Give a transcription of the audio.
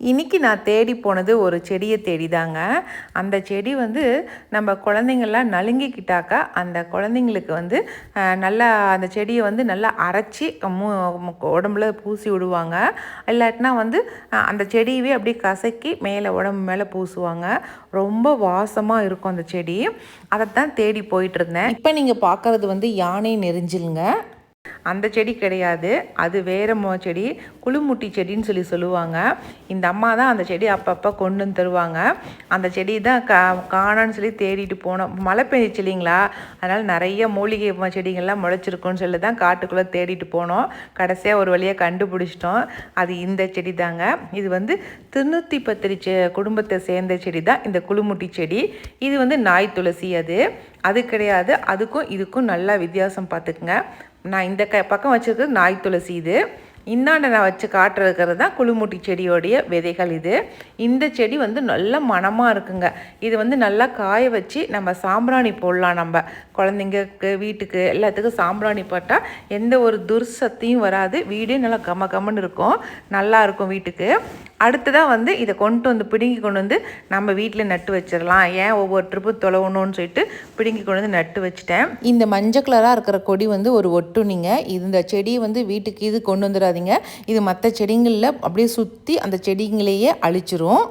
இன்றைக்கி நான் தேடி போனது ஒரு செடியை தேடி தாங்க அந்த செடி வந்து நம்ம குழந்தைங்கள்லாம் நலுங்கிக்கிட்டாக்கா அந்த குழந்தைங்களுக்கு வந்து நல்லா அந்த செடியை வந்து நல்லா அரைச்சி மு- உடம்புல பூசி விடுவாங்க. இல்லாட்டினா வந்து அந்த செடியவே அப்படியே கசக்கி மேலே உடம்பு மேலே பூசுவாங்க. ரொம்ப வாசமாக இருக்கும் அந்த செடி. அதைத்தான் தேடி போயிட்டுருந்தேன் இப்போ நீங்கள் பார்க்குறது வந்து யானை நெரிஞ்சிலுங்க. அந்த செடி கிடையாது. அது வேறு மோ செடி குளுமுட்டி செடின்னு சொல்லி சொல்லுவாங்க. இந்த அம்மா தான் அந்த செடி அப்பப்போ கொண்டு வந்து தருவாங்க. அந்த செடி தான் கா காணான்னு சொல்லி தேடிட்டு போனோம். மழை பெஞ்சிச்சு இல்லைங்களா? அதனால் நிறைய மூலிகை செடிங்கள்லாம் செடிகள்லாம் முளைச்சிருக்குன்னு சொல்லி தான் காட்டுக்குள்ளே தேடிட்டு போனோம். கடைசியாக ஒரு வழியாக கண்டுபிடிச்சிட்டோம். அது இந்த செடி தாங்க. இது வந்து திருநூற்றி பத்திரி செ குடும்பத்தை சேர்ந்த செடி தான் இந்த குளுமுட்டி செடி. இது வந்து நாய் துளசி அது. அது கிடையாது. அதுக்கும் இதுக்கும் நல்லா வித்தியாசம் பார்த்துக்குங்க. நான் இந்த க பக்கம் வச்சுருக்கிறது நாய் துளசி இது. இந்தாண்ட நான் வச்சு காட்டுறதுக்கிறது தான் குளுமுட்டி செடியோடைய விதைகள் இது. இந்த செடி வந்து நல்ல மணமாக இருக்குங்க. இது வந்து நல்லா காய வச்சு நம்ம சாம்பிராணி போடலாம் நம்ம. குழந்தைங்களுக்கு வீட்டுக்கு எல்லாத்துக்கும் சாம்பிராணி போட்டால் எந்த ஒரு துர்சத்தையும் வராது. வீடே நல்லா கம கமன்னு இருக்கும். நல்லா இருக்கும் வீட்டுக்கு. அடுத்ததாக வந்து இதை கொண்டு வந்து பிடுங்கி கொண்டு வந்து நம்ம வீட்டில் நட்டு வச்சிடலாம். ஏன் ஒவ்வொரு ட்ரிப்பு தொலைவணும்னு சொல்லிட்டு பிடுங்கி கொண்டு வந்து நட்டு வச்சிட்டேன். இந்த மஞ்சள் கலராக இருக்கிற கொடி வந்து ஒரு ஒட்டுணிங்க இந்த செடியை வந்து வீட்டுக்கு இது கொண்டு வந்துடாதீங்க. இது மற்ற செடிங்களில் அப்படியே சுற்றி அந்த செடிங்களையே அழிச்சிரும்.